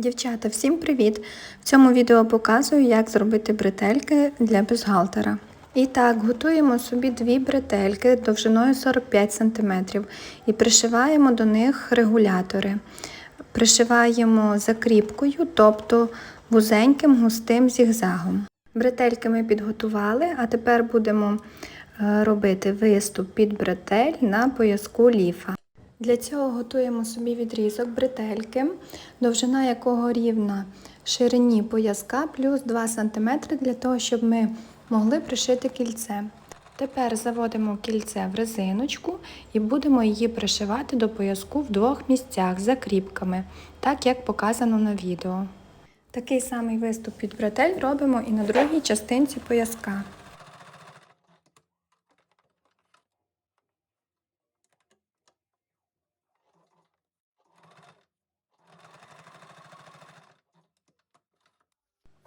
Дівчата, всім привіт! В цьому відео показую, як зробити бретельки для бюстгальтера. І так, готуємо собі дві бретельки довжиною 45 см і пришиваємо до них регулятори. Пришиваємо закріпкою, тобто вузеньким густим зігзагом. Бретельки ми підготували, а тепер будемо е, робити виступ під бретель на пояску ліфа. Для цього готуємо собі відрізок бретельки, довжина якого рівна ширині пояска плюс 2 см для того, щоб ми могли пришити кільце. Тепер заводимо кільце в резиночку і будемо її пришивати до пояску в двох місцях закріпками, так як показано на відео. Такий самий виступ під бретель робимо і на другій частинці пояска.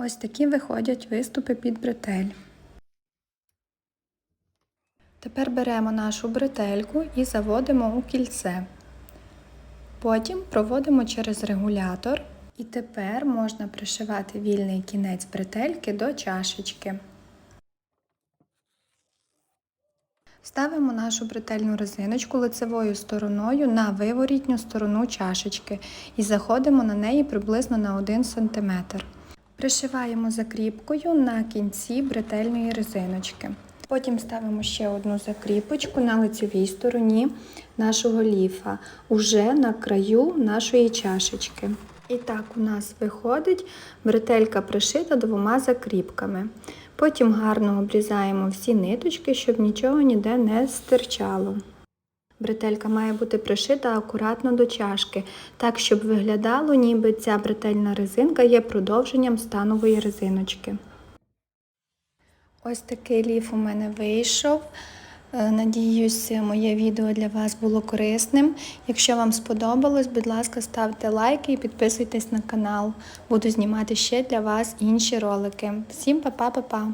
Ось такі виходять виступи під бретель. Тепер беремо нашу бретельку і заводимо у кільце. Потім проводимо через регулятор. І тепер можна пришивати вільний кінець бретельки до чашечки. Ставимо нашу бретельну резиночку лицевою стороною на виворітню сторону чашечки і заходимо на неї приблизно на 1 см. Пришиваємо закріпкою на кінці бретельної резиночки. Потім ставимо ще одну закріпочку на лицевій стороні нашого ліфа, уже на краю нашої чашечки. І так у нас виходить бретелька пришита двома закріпками. Потім гарно обрізаємо всі ниточки, щоб нічого ніде не стирчало. Бретелька має бути пришита акуратно до чашки, так, щоб виглядало, ніби ця бретельна резинка є продовженням станової резиночки. Ось такий ліф у мене вийшов. Е, Надіюсь, моє відео для вас було корисним. Якщо вам сподобалось, будь ласка, ставте лайки і підписуйтесь на канал. Буду знімати ще для вас інші ролики. Всім па-па-па-па!